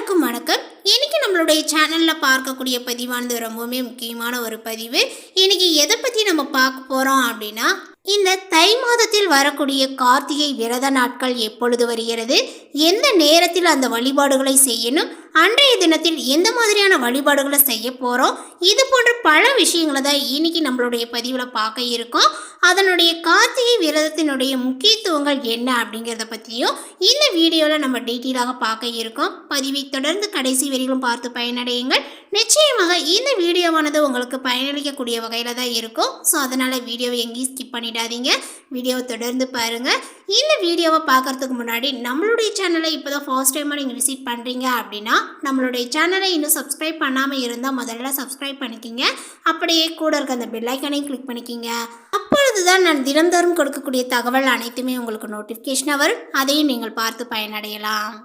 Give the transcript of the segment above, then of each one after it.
எல்லாருக்கும் வணக்கம். இன்னைக்கு நம்மளுடைய சேனலில் பார்க்கக்கூடிய பதிவானது ரொம்பவுமே முக்கியமான ஒரு பதிவு. இன்னைக்கு எதை பற்றி நம்ம பார்க்க போகிறோம் அப்படின்னா இந்த தை மாதத்தில் வரக்கூடிய கார்த்திகை விரத நாட்கள் எப்பொழுது வருகிறது? எந்த நேரத்தில் அந்த வழிபாடுகளை செய்யணும்? அன்றைய தினத்தில் எந்த மாதிரியான வழிபாடுகளை செய்ய போகிறோம் இது போன்ற பல விஷயங்களை தான் இன்னைக்கு நம்மளுடைய பதிவில் பார்க்க இருக்கோம். அதனுடைய கார்த்திகை விரதத்தினுடைய முக்கியத்துவங்கள் என்ன அப்படிங்கிறத பற்றியும் இந்த வீடியோவில் நம்ம டீட்டெயிலாக பார்க்க இருக்கோம். பதிவை தொடர்ந்து கடைசி வரையிலும் பார்த்து பயனடையுங்கள். நிச்சயமாக இந்த வீடியோவானது உங்களுக்கு பயனளிக்கக்கூடிய வகையில் தான் இருக்கும். ஸோ அதனால் வீடியோவை எங்கேயும் ஸ்கிப் பண்ணிடாதீங்க. வீடியோவை தொடர்ந்து பாருங்கள் இந்த வீடியோவை பார்க்கறதுக்கு முன்னாடி நம்மளுடைய சேனலை இப்போ தான் ஃபர்ஸ்ட் டைமாக நீங்கள் விசிட் பண்ணுறீங்க அப்படின்னா நம்மளுடைய சேனலை இன்னும் சப்ஸ்கிரைப் பண்ணாமல் இருந்தால் முதல்ல சப்ஸ்கிரைப் பண்ணிக்கிங்க. அப்படியே கூட இருக்க அந்த பெல்லைக்கனையும் கிளிக் பண்ணிக்கிங்க. அப்பொழுதுதான் நான் தினந்தோறும் கொடுக்கக்கூடிய தகவல் அனைத்துமே உங்களுக்கு நோட்டிஃபிகேஷனாக வரும். அதையும் நீங்கள் பார்த்து பயனடையலாம்.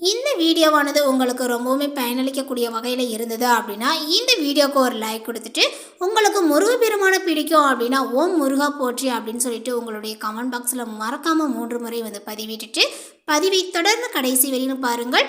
இந்த வீடியோவானது உங்களுக்கு ரொம்பவுமே பயனளிக்கக்கூடிய வகையில் இருந்தது அப்படின்னா இந்த வீடியோக்கு ஒரு லைக் கொடுத்துட்டு உங்களுக்கு முருகப்பெருமான பிடிக்கும் அப்படின்னா ஓம் முருகா போற்றி அப்படின்னு சொல்லிட்டு உங்களுடைய கமெண்ட் பாக்ஸில் மறக்காமல் மூன்று முறை வந்து பதிவிட்டுட்டு பதிவை தொடர்ந்து கடைசி வரையும் பாருங்கள்.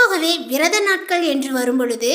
பொதுவாகவே விரத நாட்கள் என்று வரும்பொழுது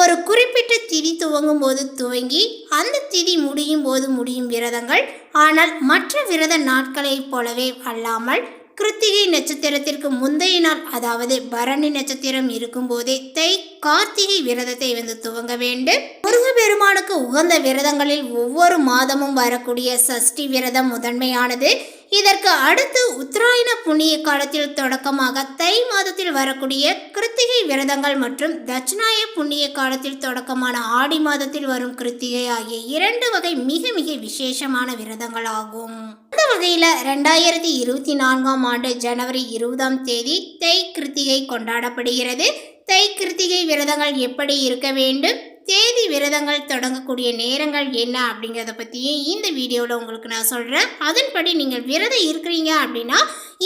ஒரு குறிப்பிட்ட திதி துவங்கும் போது துவங்கி அந்த திதி முடியும் போது முடியும் விரதங்கள். ஆனால் மற்ற விரத நாட்களைப் போலவே அல்லாமல் கிருத்திகை நட்சத்திரத்திற்கு முந்தைய நாள் அதாவது பரணி நட்சத்திரம் இருக்கும்போதே தை கார்த்திகை விரதத்தை வந்து துவங்க வேண்டும். முருகப்பெருமானுக்கு உகந்த விரதங்களில் ஒவ்வொரு மாதமும் வரக்கூடிய சஷ்டி விரதம் முதன்மையானது. இதற்கு அடுத்து உத்தராயண புண்ணிய காலத்தில் தொடக்கமாக தை மாதத்தில் வரக்கூடிய கிருத்திகை விரதங்கள் மற்றும் தட்சிணாய புண்ணிய காலத்தில் தொடக்கமான ஆடி மாதத்தில் வரும் கிருத்திகை ஆகிய இரண்டு வகை மிக மிக விசேஷமான விரதங்கள் ஆகும். அந்த வகையில் ரெண்டாயிரத்தி இருபத்தி நான்காம் ஆண்டு ஜனவரி இருபதாம் தேதி தை கிருத்திகை கொண்டாடப்படுகிறது. தை கிருத்திகை விரதங்கள் எப்படி இருக்க வேண்டும்? தேதி விரதங்கள் தொடங்கக்கூடிய நேரங்கள் என்ன அப்படிங்கிறத பற்றியும் இந்த வீடியோவில் உங்களுக்கு நான் சொல்கிறேன் அதன்படி நீங்கள் விரதம் இருக்கிறீங்க அப்படின்னா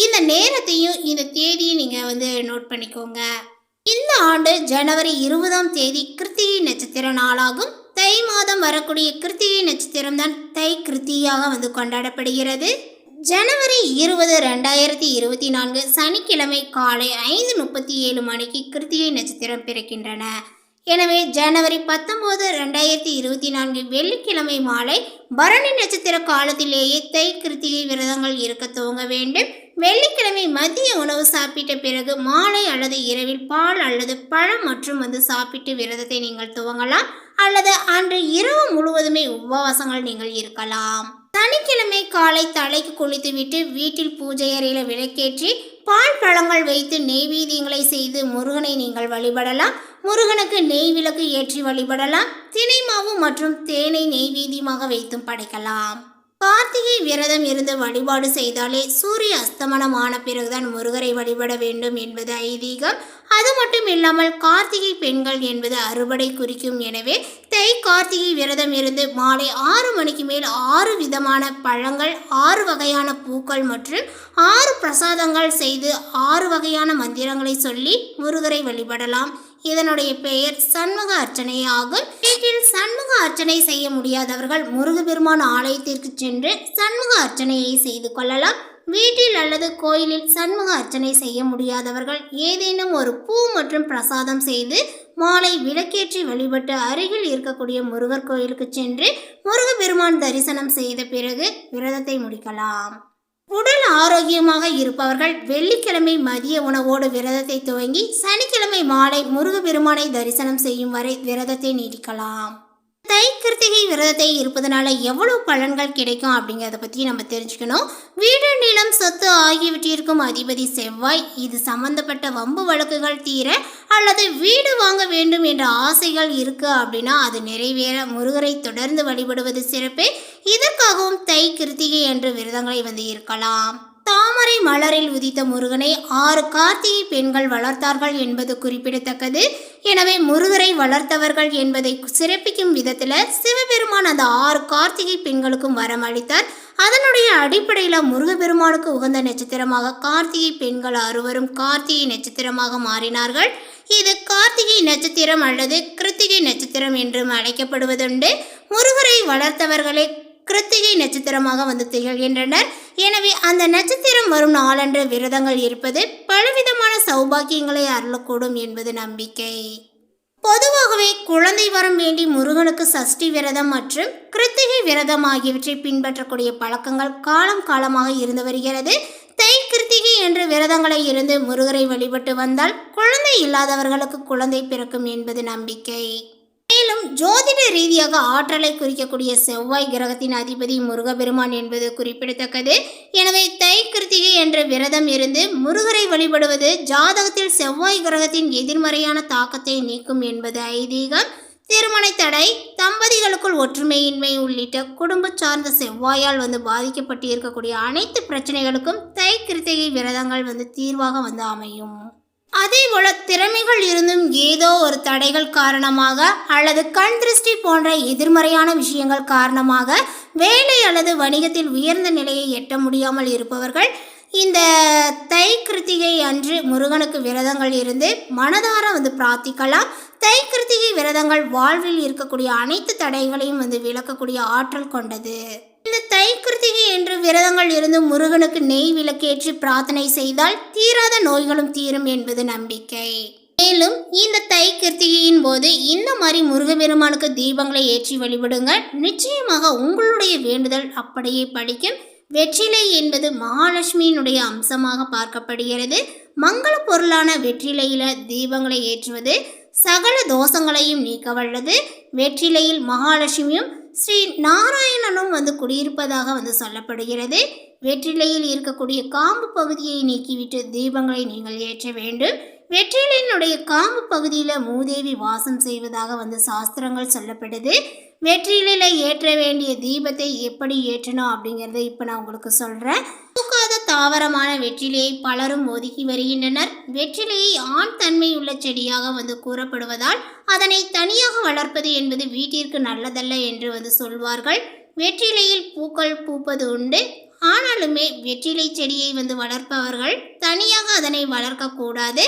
இந்த நேரத்தையும் இந்த தேதியும் நீங்கள் வந்து நோட் பண்ணிக்கோங்க. இந்த ஆண்டு ஜனவரி இருபதாம் தேதி கிருத்திகை நட்சத்திர நாளாகும். தை மாதம் வரக்கூடிய கிருத்திகை நட்சத்திரம் தான் தை கிருத்தியாக வந்து கொண்டாடப்படுகிறது. ஜனவரி இருபது ரெண்டாயிரத்தி இருபத்தி நான்கு சனிக்கிழமை காலை ஐந்து முப்பத்தி ஏழு மணிக்கு கிருத்திகை நட்சத்திரம் பிறக்கின்றன. எனவே ஜனவரி பத்தொம்போது ரெண்டாயிரத்தி இருபத்தி நான்கு வெள்ளிக்கிழமை மாலை பரணி நட்சத்திர காலத்திலேயே தை கிருத்திகை விரதங்கள் இருக்க துவங்க வேண்டும். வெள்ளிக்கிழமை மதிய உணவு சாப்பிட்ட பிறகு மாலை அல்லது இரவில் பால் அல்லது பழம் மற்றும் வந்து சாப்பிட்டு விரதத்தை நீங்கள் துவங்கலாம். அல்லது அன்று இரவு முழுவதுமே உபவாசங்கள் நீங்கள் இருக்கலாம். சனிக்கிழமை காலை தலைக்கு குளித்துவிட்டு வீட்டில் பூஜை அறையில் விளக்கேற்றி பால் பழங்கள் வைத்து நெய்வேதியங்களை செய்து முருகனை நீங்கள் வழிபடலாம். முருகனுக்கு நெய் விளக்கு ஏற்றி வழிபடலாம். தினை மாவு மற்றும் தேனை நெய்வேதியமாக வைத்தும் படைக்கலாம். கார்த்திகை விரதம் இருந்து வழிபாடு செய்தாலே சூரிய அஸ்தமனம் ஆன பிறகுதான் முருகரை வழிபட வேண்டும் என்பது ஐதீகம். அது மட்டும் இல்லாமல் கார்த்திகை பெண்கள் என்பது அறுவடை குறிக்கும். எனவே தை கார்த்திகை விரதம் இருந்து மாலை ஆறு மணிக்கு மேல் ஆறு விதமான பழங்கள் ஆறு வகையான பூக்கள் மற்றும் ஆறு பிரசாதங்கள் செய்து ஆறு வகையான மந்திரங்களை சொல்லி முருகரை வழிபடலாம். இதனுடைய பெயர் சண்முக அர்ச்சனை ஆகும். வீட்டில் சண்முக அர்ச்சனை செய்ய முடியாதவர்கள் முருகப்பெருமான் ஆலயத்திற்கு சென்று சண்முக அர்ச்சனையை செய்து கொள்ளலாம். வீட்டில் அல்லது கோயிலில் சண்முக அர்ச்சனை செய்ய முடியாதவர்கள் ஏதேனும் ஒரு பூ மற்றும் பிரசாதம் செய்து மாலை விளக்கேற்றி வழிபட்டு அருகில் இருக்கக்கூடிய முருகர் கோயிலுக்கு சென்று முருகப்பெருமான் தரிசனம் செய்த பிறகு விரதத்தை முடிக்கலாம். உடல் ஆரோக்கியமாக இருப்பவர்கள் வெள்ளிக்கிழமை மதிய உணவோடு விரதத்தை துவங்கி சனிக்கிழமை மாலை முருகப்பெருமானை தரிசனம் செய்யும் வரை விரதத்தை நீடிக்கலாம். தை கிருத்திகை விரதத்தை இருப்பதனால எவ்வளவு பலன்கள் கிடைக்கும் அப்படிங்கிறத பற்றி நம்ம தெரிஞ்சுக்கணும். வீடு நிலம் சொத்து ஆகியவற்றிற்கும் அதிபதி செவ்வாய். இது சம்பந்தப்பட்ட வம்பு வழக்குகள் தீர அல்லது வீடு வாங்க வேண்டும் என்ற ஆசைகள் இருக்கு அப்படின்னா அது நிறைவேற முருகரை தொடர்ந்து வழிபடுவது சிறப்பு. இதற்காகவும் தை கிருத்திகை என்ற விரதங்களை வந்து இருக்கலாம். தாமரை மலரில் உதித்த முருகனை ஆறு கார்த்திகை பெண்கள் வளர்த்தார்கள் என்பது குறிப்பிடத்தக்கது. எனவே முருகரை வளர்த்தவர்கள் என்பதை சிறப்பிக்கும் விதத்தில் சிவபெருமான் அந்த ஆறு கார்த்திகை பெண்களுக்கும் வரம் அளித்தார். அதனுடைய அடிப்படையில் முருகப்பெருமானுக்கு உகந்த நட்சத்திரமாக கார்த்திகை பெண்கள் அறுவரும் கார்த்திகை நட்சத்திரமாக மாறினார்கள். இது கார்த்திகை நட்சத்திரம் அல்லது கிருத்திகை நட்சத்திரம் என்றும் அழைக்கப்படுவதுண்டு. முருகரை வளர்த்தவர்களே கிருத்திகை நட்சத்திரமாக வந்து திகழ்கின்றனர். எனவே அந்த நட்சத்திரம் வரும் நாளன்று விரதங்கள் இருப்பது பலவிதமான சௌபாக்கியங்களை அருளக்கூடும் என்பது நம்பிக்கை. பொதுவாகவே குழந்தை வரம் வேண்டி முருகனுக்கு சஷ்டி விரதம் மற்றும் கிருத்திகை விரதம் ஆகியவற்றை பின்பற்றக்கூடிய பழக்கங்கள் காலம் காலமாக இருந்து வருகிறது. தை கிருத்திகை என்ற விரதங்களை இருந்து முருகரை வழிபட்டு வந்தால் குழந்தை இல்லாதவர்களுக்கு குழந்தை பிறக்கும் என்பது நம்பிக்கை. மேலும் ஜோதிட ரீதியாக ஆற்றலை குறிக்கக்கூடிய செவ்வாய் கிரகத்தின் அதிபதி முருகபெருமான் என்பது குறிப்பிடத்தக்கது. எனவே தை கிருத்திகை என்ற விரதம் இருந்து முருகரை வழிபடுவது ஜாதகத்தில் செவ்வாய் கிரகத்தின் எதிர்மறையான தாக்கத்தை நீக்கும் என்பது ஐதீகம். திருமண தடை தம்பதிகளுக்குள் ஒற்றுமையின்மை உள்ளிட்ட குடும்ப சார்ந்த செவ்வாயால் வந்து பாதிக்கப்பட்டு இருக்கக்கூடிய அனைத்து பிரச்சனைகளுக்கும் தை கிருத்திகை விரதங்கள் வந்து தீர்வாக வந்து அமையும். அதேபோல திறமைகள் இருந்தும் ஏதோ ஒரு தடைகள் காரணமாக அல்லது கண் திருஷ்டி போன்ற எதிர்மறையான விஷயங்கள் காரணமாக வேலை அல்லது வணிகத்தில் உயர்ந்த நிலையை எட்ட முடியாமல் இருப்பவர்கள் இந்த தை கிருத்திகை அன்று முருகனுக்கு விரதங்கள் இருந்து மனதார வந்து பிரார்த்திக்கலாம். தை கிருத்திகை விரதங்கள் வாழ்வில் இருக்கக்கூடிய அனைத்து தடைகளையும் வந்து விளக்கக்கூடிய ஆற்றல் கொண்டது. இந்த தைக்கிருத்திகை என்று விரதங்கள் இருந்து முருகனுக்கு நெய் விளக்கேற்றி பிரார்த்தனை செய்தால் தீராத நோய்களும் தீரும் என்பது நம்பிக்கை. மேலும் இந்த தை கிருத்திகையின் போது இந்த மாதிரி முருகப்பெருமானுக்கு தீபங்களை ஏற்றி வழிபடுங்க நிச்சயமாக உங்களுடைய வேண்டுதல் அப்படியே படிக்கும். வெற்றிலை என்பது மகாலட்சுமியினுடைய அம்சமாக பார்க்கப்படுகிறது. மங்கள பொருளான வெற்றிலையில தீபங்களை ஏற்றுவது சகல தோஷங்களையும் நீக்க வல்லது. வெற்றிலையில் மகாலட்சுமியும் ஸ்ரீ நாராயணனும் வந்து குடியிருப்பதாக வந்து சொல்லப்படுகிறது. வெற்றிலையில் இருக்கக்கூடிய காம்பு பகுதியை நீக்கிவிட்டு தீபங்களை நீங்கள் ஏற்ற வேண்டும். வெற்றிலையினுடைய காம்பு பகுதியில் மூதேவி வாசம் செய்வதாக வந்து சாஸ்திரங்கள் சொல்லப்படுது. வெற்றிலையில் ஏற்ற வேண்டிய தீபத்தை எப்படி ஏற்றணும் அப்படிங்கிறத இப்போ நான் உங்களுக்கு சொல்கிறேன் தாவரமான வெற்றிலையை பலரும் ஒதுக்கி வருகின்றனர். வெற்றிலையை ஆண் தன்மையுள்ள செடியாக வந்து கூறப்படுவதால் அதனை தனியாக வளர்ப்பது என்பது வீட்டிற்கு நல்லதல்ல என்று வந்து சொல்வார்கள். வெற்றிலையில் பூக்கள் பூப்பது உண்டு. ஆனாலுமே வெற்றிலை செடியை வந்து வளர்ப்பவர்கள் தனியாக அதனை வளர்க்கக்கூடாது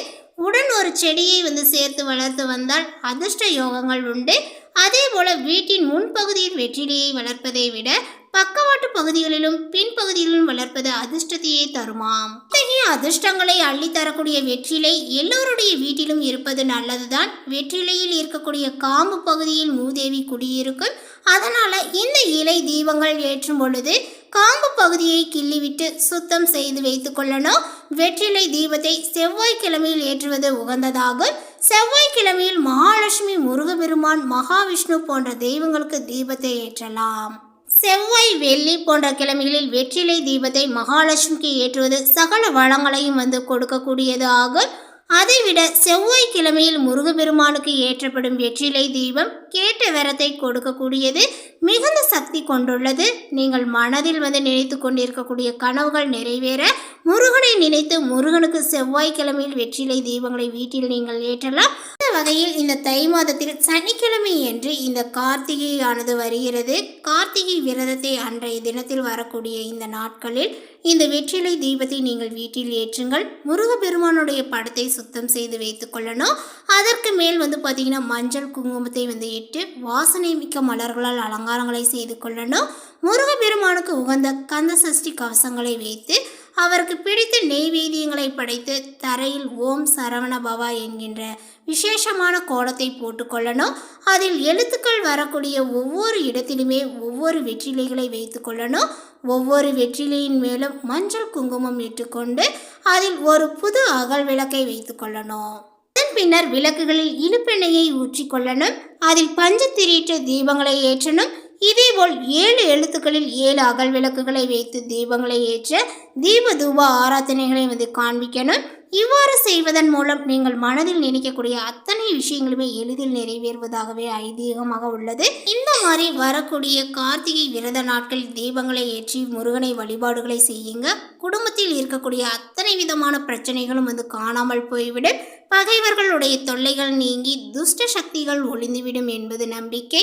உடன் ஒரு செடியை வந்து சேர்த்து வளர்த்து வந்தால் அதிர்ஷ்ட யோகங்கள் உண்டு. அதே போல வீட்டின் முன்பகுதியில் வெற்றிலையை வளர்ப்பதை விட பக்கவாட்டு பகுதிகளிலும் பின்பகுதிகளிலும் வளர்ப்பது அதிர்ஷ்டத்தையே தருமாம். இத்தகைய அதிர்ஷ்டங்களை அள்ளி தரக்கூடிய வெற்றிலை எல்லோருடைய வீட்டிலும் இருப்பது நல்லதுதான். வெற்றிலையில் இருக்கக்கூடிய காம்பு பகுதியில் மூதேவி குடியிருக்கும். அதனால இந்த இலை தீபங்கள் ஏற்றும் பொழுது காம்பு பகுதியை கிள்ளிவிட்டு சுத்தம் செய்து வைத்துக் கொள்ளணும். வெற்றிலை தீபத்தை செவ்வாய்க்கிழமையில் ஏற்றுவது உகந்ததாகும். செவ்வாய்க்கிழமையில் மகாலட்சுமி முருகபெருமான் மகாவிஷ்ணு போன்ற தெய்வங்களுக்கு தீபத்தை ஏற்றலாம். செவ்வாய் வெள்ளி போன்ற கிழமைகளில் வெற்றிலை தீபத்தை மகாலட்சுமிக்கு ஏற்றுவது சகல வளங்களையும் வந்து கொடுக்கக்கூடியது ஆகும் அதைவிட செவ்வாய் கிழமையில் முருகப்பெருமானுக்கு ஏற்றப்படும் வெற்றிலை தீபம் கேட்ட வரத்தை கொடுக்கக்கூடியது மிகுந்த சக்தி கொண்டுள்ளது. நீங்கள் மனதில் வந்து நினைத்து கொண்டிருக்கக்கூடிய கனவுகள் நிறைவேற. முருகனை நினைத்து முருகனுக்கு செவ்வாய்க்கிழமையில் வெற்றிலை தீபங்களை வீட்டில் நீங்கள் ஏற்றலாம். இந்த வகையில் இந்த தை மாதத்தில் சனிக்கிழமை என்று இந்த கார்த்திகையானது வருகிறது. கார்த்திகை விரதத்தை அன்றைய தினத்தில் வரக்கூடிய இந்த நாட்களில் இந்த வெற்றிலை தீபத்தை நீங்கள் வீட்டில் ஏற்றுங்கள். முருகப்பெருமானுடைய படத்தை சுத்தம் செய்து வைத்துக் கொள்ளணும். அதற்கு மேல் வந்து பார்த்தீங்கன்னா மஞ்சள் குங்குமத்தை வந்து இட்டு வாசனை மிக்க மலர்களால் அலங்காரங்களை செய்து கொள்ளணும். முருகப்பெருமானுக்கு உகந்த கந்த சஷ்டி கவசங்களை வைத்து அவருக்கு பிடித்த நெய்வேதியங்களை படைத்து தரையில் ஓம் சரவண பவா என்கின்ற விசேஷமான கோலத்தை போட்டுக்கொள்ளணும். அதில் எழுத்துக்கள் வரக்கூடிய ஒவ்வொரு இடத்திலுமே ஒவ்வொரு வெற்றிலைகளை வைத்து கொள்ளணும். ஒவ்வொரு வெற்றிலையின் மேலும் மஞ்சள் குங்குமம் இட்டுக்கொண்டு அதில் ஒரு புது அகல் விளக்கை வைத்து கொள்ளணும். அதன் பின்னர் விளக்குகளில் இனிப்பெண்ணையை ஊற்றிக்கொள்ளணும் அதில் பஞ்சத்திரிட்டு தீபங்களை ஏற்றணும். இதேபோல் ஏழு எழுத்துக்களில் ஏழு அகல் விளக்குகளை வைத்து தீபங்களை ஏற்ற தீப தூப ஆராதனைகளை வந்து காண்பிக்கணும். இவ்வாறு செய்வதன் மூலம் நீங்கள் மனதில் நினைக்கக்கூடிய அத்தனை விஷயங்களுமே எளிதில் நிறைவேறுவதாகவே ஐதீகமாக உள்ளது. இந்த மாதிரி வரக்கூடிய கார்த்திகை விரத நாட்கள் தீபங்களை ஏற்றி முருகனை வழிபாடுகளை செய்யுங்க. குடும்பத்தில் இருக்கக்கூடிய அத்தனை விதமான பிரச்சனைகளும் வந்து காணாமல் போய்விடும். பகைவர்களுடைய தொல்லைகள் நீங்கி துஷ்ட சக்திகள் ஒளிந்துவிடும் என்பது நம்பிக்கை.